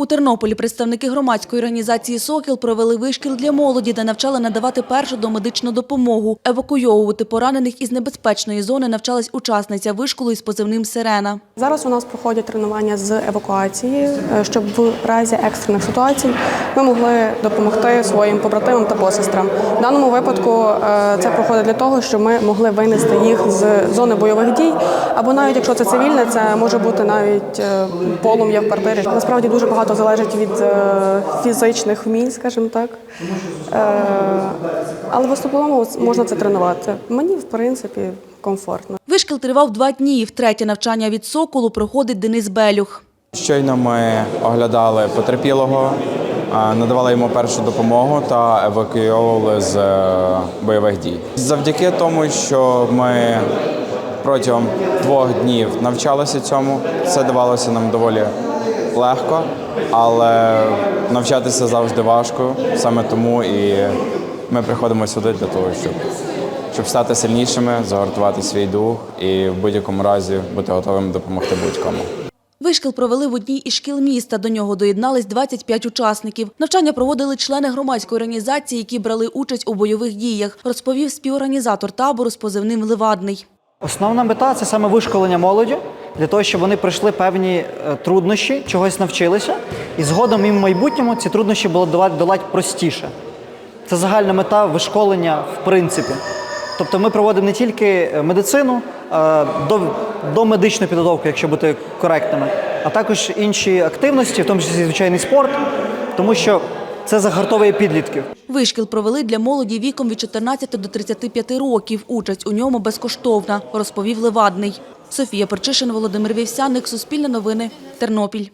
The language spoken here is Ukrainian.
У Тернополі представники громадської організації «Сокіл» провели вишкіл для молоді, де навчали надавати першу домедичну допомогу. Евакуйовувати поранених із небезпечної зони навчалась учасниця вишколу із позивним «Сирена». Зараз у нас проходять тренування з евакуації, е, щоб в разі екстрених ситуацій ми могли допомогти своїм побратимам та посестрам. В даному випадку е, це проходить для того, щоб ми могли винести їх з зони бойових дій, або навіть якщо це цивільне, це може бути навіть е, полум'я в квартирі. Насправді дуже багато залежить від е, фізичних вмінь, скажімо так. Е, Але в основному можна це тренувати. Мені, в принципі, комфортно. Вишкіл тривав два дні. Втретє навчання від «Соколу» проходить Денис Белюх. Щойно ми оглядали потерпілого, надавали йому першу допомогу та евакуйовували з е, бойових дій. Завдяки тому, що ми протягом двох днів навчалися цьому, це давалося нам доволі легко, але навчатися завжди важко. Саме тому і ми приходимо сюди для того, щоб, щоб стати сильнішими, загортувати свій дух і в будь-якому разі бути готовим допомогти будь-кому. Вишкіл провели в одній із шкіл міста. До нього доєднались 25 учасників. Навчання проводили члени громадської організації, які брали участь у бойових діях, розповів співорганізатор табору з позивним «Левадний». Основна мета це саме вишколення молоді для того, щоб вони пройшли певні е, труднощі, чогось навчилися, і згодом їм в майбутньому ці труднощі було долати, простіше. Це загальна мета вишколення в принципі. Тобто ми проводимо не тільки е, медицину, до, до медичної підготовки, якщо бути коректними, а також інші активності, в тому числі звичайний спорт, тому що це загартовує підлітків. Вишкіл провели для молоді віком від 14 до 35 років. Участь у ньому безкоштовна, розповів Левадний. Софія Перчишин, Володимир Вівсяник, Суспільне новини, Тернопіль.